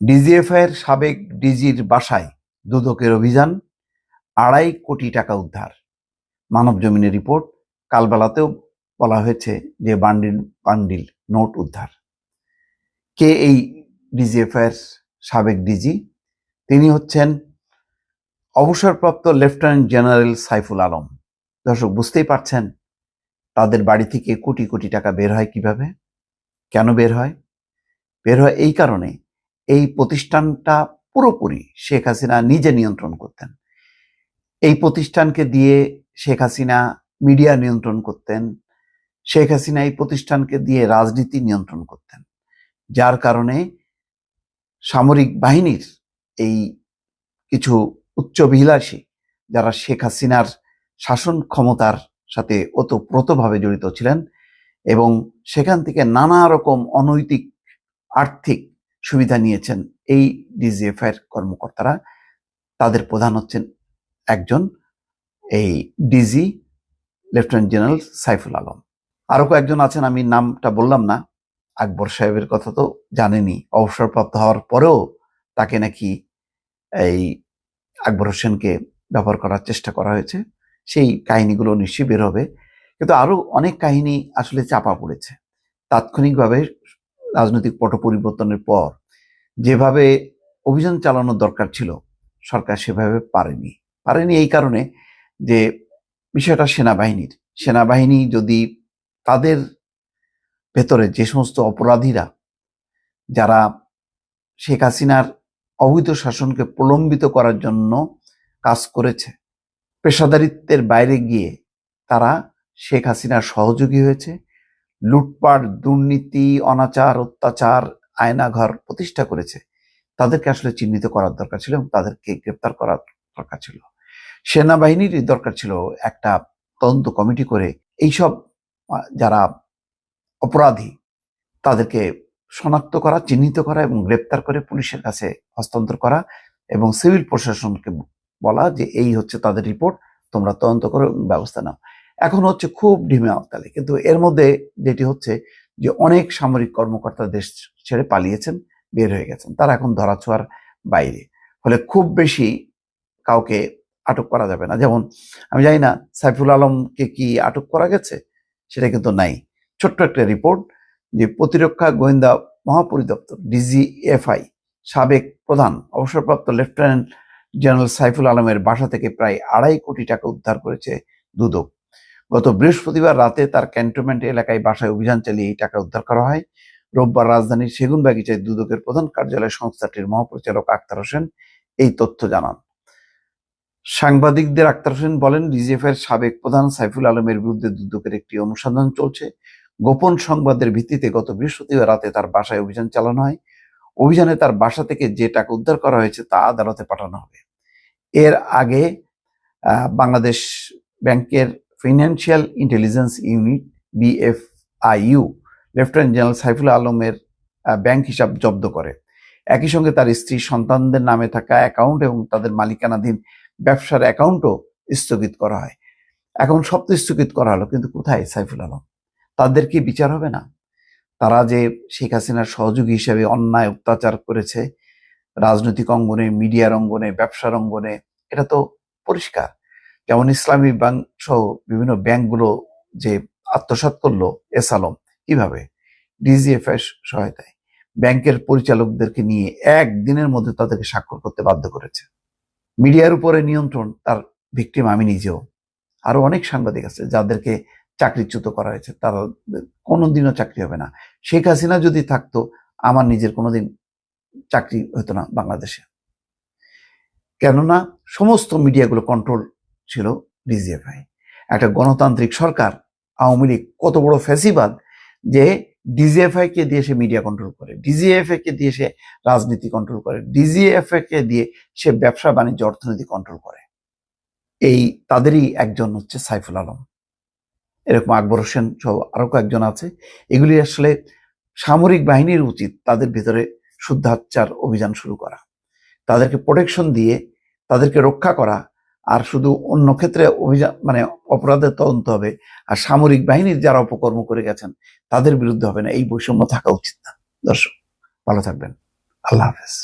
ডিজিএফআইয়ের সাবেক ডিজির বাসায় দুদকের অভিযান, আড়াই কোটি টাকা উদ্ধার। মানব জমিনের রিপোর্ট, কালবেলাতেও বলা হয়েছে যে বান্ডিল বান্ডিল নোট উদ্ধার। কে এই ডিজিএফআইয়ের সাবেক ডিজি? তিনি হচ্ছেন অবসরপ্রাপ্ত লেফটেন্যান্ট জেনারেল সাইফুল আলম। দর্শক, বুঝতেই পারছেন, তাদের বাড়ি থেকে কোটি কোটি টাকা বের হয় কীভাবে? কেন বের হয়? বের হয় এই কারণে এই প্রতিষ্ঠানটা পুরোপুরি শেখ হাসিনা নিজে নিয়ন্ত্রণ করতেন। এই প্রতিষ্ঠানকে দিয়ে শেখ হাসিনা মিডিয়া নিয়ন্ত্রণ করতেন। শেখ হাসিনা এই প্রতিষ্ঠানকে দিয়ে রাজনীতি নিয়ন্ত্রণ করতেন। যার কারণে সামরিক বাহিনীর এই কিছু উচ্চভিলাষী যারা শেখ হাসিনার শাসন ক্ষমতার সাথে ওতপ্রোতভাবে জড়িত ছিলেন এবং সেখান থেকে নানা রকম অনৈতিক, আর্থিক সুবিধা নিয়েছেন এই ডিজিএফআই এর কর্মকর্তারা। তাদের প্রধান হচ্ছেন একজন এই DG lieutenant general Saiful Alam. আরও কয়েকজন আছেন, আমি নামটা বললাম না, আকবর সাহেবের কথা তো জানেনি অবসরপ্রাপ্ত হওয়ার পরেও তাকে নাকি এই আকবর হোসেনকে ব্যবহার করার চেষ্টা করা হয়েছে। সেই কাহিনীগুলো নিশ্চয়ই বের হবে। কিন্তু আরও অনেক কাহিনী আসলে চাপা পড়েছে। তাৎক্ষণিকভাবে রাজনৈতিক পট পরিবর্তনের পর যেভাবে অভিযান চালানোর দরকার ছিল, সরকার সেভাবে পারেনি। পারেনি এই কারণে যে বিষয়টা সেনাবাহিনীর। সেনাবাহিনী যদি তাদের ভেতরে যে সমস্ত অপরাধীরা, যারা শেখ হাসিনার অবৈধ শাসনকে প্রলম্বিত করার জন্য কাজ করেছে, পেশাদারিত্বের বাইরে গিয়ে তারা শেখ হাসিনার সহযোগী হয়েছে লুটপাট, দুর্নীতি, অনাচার, অত্যাচার, আয়নাঘর প্রতিষ্ঠা করেছে। তাদেরকে আসলে চিহ্নিত করার দরকার ছিল এবং তাদেরকে গ্রেপ্তার করার দরকার ছিল। সেনাবাহিনীর দরকার ছিল একটা তদন্ত কমিটি করে এইসব যারা অপরাধী, তাদেরকে শনাক্ত করা, চিহ্নিত করা এবং গ্রেপ্তার করে পুলিশের কাছে হস্তান্তর করা এবং সিভিল প্রশাসনকে বলা যে এই হচ্ছে তাদের রিপোর্ট, তোমরা তদন্ত করো ব্যবস্থা নাও। এখন হচ্ছে খুব ঢিমে আওতালে কিন্তু এর মধ্যে যেটি হচ্ছে যে অনেক সামরিক কর্মকর্তা দেশ ছেড়ে পালিয়েছেন, বের হয়ে গেছেন। তারা এখন ধরাছোঁয়ার বাইরে। ফলে খুব বেশি কাউকে আটক করা যাবে না। যেমন আমি জানি না সাইফুল আলমকে কি আটক করা গেছে? সেটা কিন্তু নাই। ছোট্ট একটা রিপোর্ট যে প্রতিরক্ষা গোয়েন্দা মহাপরিদপ্তর, ডিজিএফআই, সাবেক প্রধান, অবসরপ্রাপ্ত লেফটেন্যান্ট জেনারেল সাইফুল আলমের বাসা থেকে প্রায় আড়াই কোটি টাকা উদ্ধার করেছে দুদক। গত বৃহস্পতিবার রাতে তার ক্যান্টনমেন্ট এলাকায় বাসায় অভিযান চালিয়ে এই টাকা উদ্ধার করা হয়। রোববার রাজধানীর সেগুনবাগিচায় দুদকের প্রধান কার্যালয় সংস্থাটির মহাপরিচালক আক্তার হোসেন এই তথ্য জানান। সাংবাদিকদের আক্তার হোসেন বলেন ডিজিএফ এর সাবেক প্রধান সাইফুল আলমের বিরুদ্ধে দুদকের একটি অনুসন্ধান চলছে। গোপন সংবাদের ভিত্তিতে গত বৃহস্পতিবার রাতে তার বাসায় অভিযান চালানো হয়। অভিযানে তার বাসা থেকে যে টাকা উদ্ধার করা হয়েছে তা আদালতে পাঠানো হবে। এর আগে বাংলাদেশ ব্যাংকের financial intelligence unit BFIU lieutenant general Saiful আলমের ব্যাংক হিসাব জব্দ করে। একই সঙ্গে তার স্ত্রী সন্তানদের নামে থাকা অ্যাকাউন্ট এবং তাদের মালিকানাধীন ব্যবসার অ্যাকাউন্টও স্থগিত করা হয়। এখন সব তো স্থগিত করা হলো, কিন্তু কোথায় সাইফুল আলম? তাদের কি বিচার হবে না? তারা যে শেখ হাসিনার সহযোগী হিসেবে অন্যায় অত্যাচার করেছে, রাজনৈতিক অঙ্গনে, মিডিয়ার অঙ্গনে, ব্যবসার অঙ্গনে, এটা তো পরিষ্কার। যেমন ইসলামী ব্যাংক সহ বিভিন্ন ব্যাংকগুলো যে আত্মসাৎ করল এস আলম, কীভাবে? ডিজিএফ এর সহায়তায়। ব্যাংকের পরিচালকদেরকে নিয়ে একদিনের মধ্যে তাদেরকে স্বাক্ষর করতে বাধ্য করেছে। মিডিয়ার উপরে নিয়ন্ত্রণ তার ভিকটিম, আমি নিজেও। আরও অনেক সাংবাদিক আছে যাদেরকে চাকরিচ্যুত করা হয়েছে, তারা কোনোদিনও চাকরি হবে না। শেখ হাসিনা যদি থাকতো, আমার নিজের কোনোদিন চাকরি হতো না বাংলাদেশে। কেননা, সমস্ত মিডিয়াগুলো কন্ট্রোল ছিল ডিজিএফআই। একটা গণতান্ত্রিক সরকার, আওয়ামী লীগ, কত বড় ফ্যাসিবাদ যে ডিজিএফআই কে দিয়ে সে মিডিয়া কন্ট্রোল করে, ডিজিএফআই কে দিয়ে সে রাজনীতি কন্ট্রোল করে, ডিজিএফআই কে দিয়ে সে ব্যবসা বাণিজ্য অর্থনীতি কন্ট্রোল করে। এই তাদেরই একজন হচ্ছে সাইফুল আলম। এরকম আকবর হোসেন সহ আরও কয়েকজন আছে। এগুলি আসলে সামরিক বাহিনীর উচিত তাদের ভিতরে শুদ্ধাচার অভিযান শুরু করা। তাদেরকে প্রোটেকশন দিয়ে তাদেরকে রক্ষা করা আর শুধু অন্য ক্ষেত্রে অভিযান মানে অপরাধের তদন্ত হবে। আর সামরিক বাহিনীর যারা অপকর্ম করে গেছেন, তাদের বিরুদ্ধে হবে না। এই বৈষম্য থাকা উচিত না। দর্শক, ভালো থাকবেন। আল্লাহ হাফেজ।